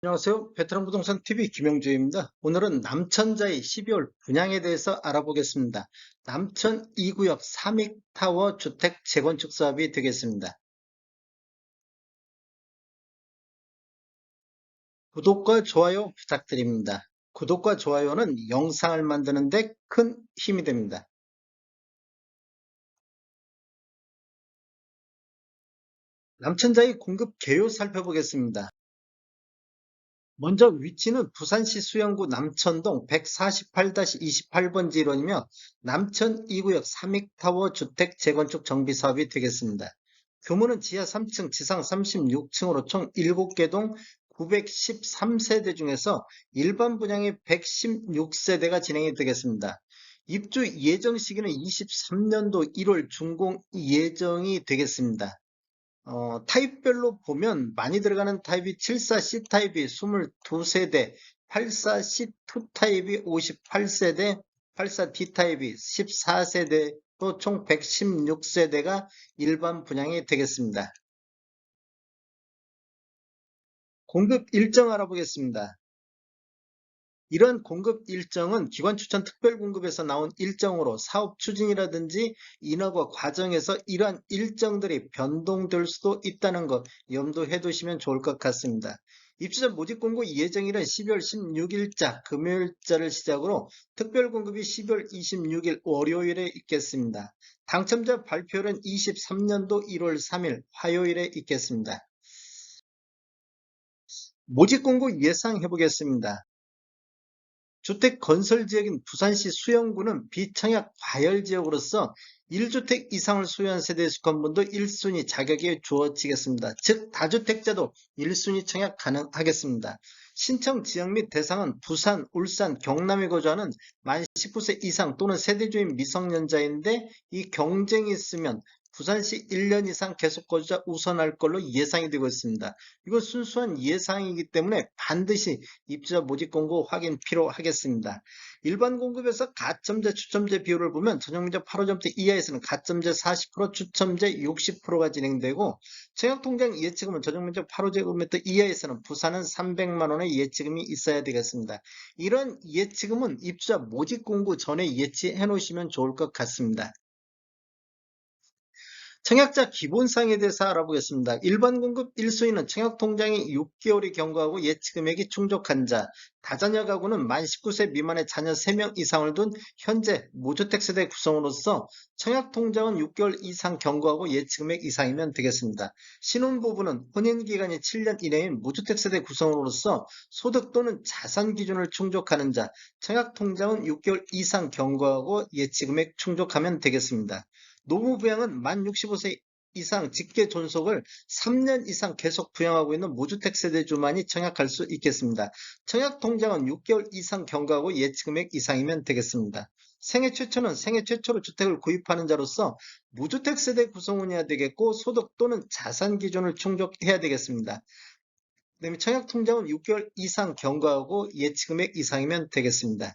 안녕하세요. 베테랑 부동산 TV 김영주입니다. 오늘은 남천자의 12월 분양에 대해서 알아보겠습니다. 남천 2구역 3익타워 주택 재건축 사업이 되겠습니다. 구독과 좋아요 부탁드립니다. 구독과 좋아요는 영상을 만드는 데 큰 힘이 됩니다. 남천자의 공급 개요 살펴보겠습니다. 먼저 위치는 부산시 수영구 남천동 148-28번지 일원이며 남천 2구역 3익타워 주택 재건축 정비 사업이 되겠습니다. 규모는 지하 3층, 지상 36층으로 총 7개 동 913세대 중에서 일반 분양이 116세대가 진행이 되겠습니다. 입주 예정 시기는 23년도 1월 중공 예정이 되겠습니다. 어, 타입별로 보면 많이 들어가는 타입이 74C 타입이 22세대, 84C2 타입이 58세대, 84D 타입이 14세대, 또 총 116세대가 일반 분양이 되겠습니다. 공급 일정 알아보겠습니다. 이런 공급 일정은 기관 추천 특별 공급에서 나온 일정으로 사업 추진이라든지 인허가 과정에서 이러한 일정들이 변동될 수도 있다는 것 염두해 두시면 좋을 것 같습니다. 입주자 모집 공고 예정일은 12월 16일자 금요일자를 시작으로 특별 공급이 12월 26일 월요일에 있겠습니다. 당첨자 발표는 23년도 1월 3일 화요일에 있겠습니다. 모집 공고 예상 해 보겠습니다. 주택 건설 지역인 부산시 수영구는 비청약 과열 지역으로서 1주택 이상을 소유한 세대에 속한 분도 1순위 자격이 주어지겠습니다. 즉 다주택자도 1순위 청약 가능하겠습니다. 신청 지역 및 대상은 부산, 울산, 경남에 거주하는 만 19세 이상 또는 세대주인 미성년자인데 이 경쟁이 있으면 부산시 1년 이상 계속 거주자 우선할 걸로 예상이 되고 있습니다. 이건 순수한 예상이기 때문에 반드시 입주자 모집 공고 확인 필요하겠습니다. 일반 공급에서 가점제, 추첨제 비율을 보면 전용면적 8호점대 이하에서는 가점제 40%, 추첨제 60%가 진행되고 청약통장 예치금은 전용면적 8호제곱미터 이하에서는 부산은 300만원의 예치금이 있어야 되겠습니다. 이런 예치금은 입주자 모집 공고 전에 예치해 놓으시면 좋을 것 같습니다. 청약자 기본상에 대해서 알아보겠습니다. 일반 공급 1순위는 청약 통장이 6개월이 경과하고 예치 금액이 충족한 자, 다자녀 가구는 만 19세 미만의 자녀 3명 이상을 둔 현재 무주택 세대 구성으로서 청약 통장은 6개월 이상 경과하고 예치 금액 이상이면 되겠습니다. 신혼부부는 혼인 기간이 7년 이내인 무주택 세대 구성으로서 소득 또는 자산 기준을 충족하는 자, 청약 통장은 6개월 이상 경과하고 예치 금액 충족하면 되겠습니다. 노무부양은 만 65세 이상 직계 존속을 3년 이상 계속 부양하고 있는 무주택 세대주만이 청약할 수 있겠습니다. 청약 통장은 6개월 이상 경과하고 예치금액 이상이면 되겠습니다. 생애 최초는 생애 최초로 주택을 구입하는 자로서 무주택 세대 구성원이어야 되겠고 소득 또는 자산 기준을 충족해야 되겠습니다. 그다음에 청약 통장은 6개월 이상 경과하고 예치금액 이상이면 되겠습니다.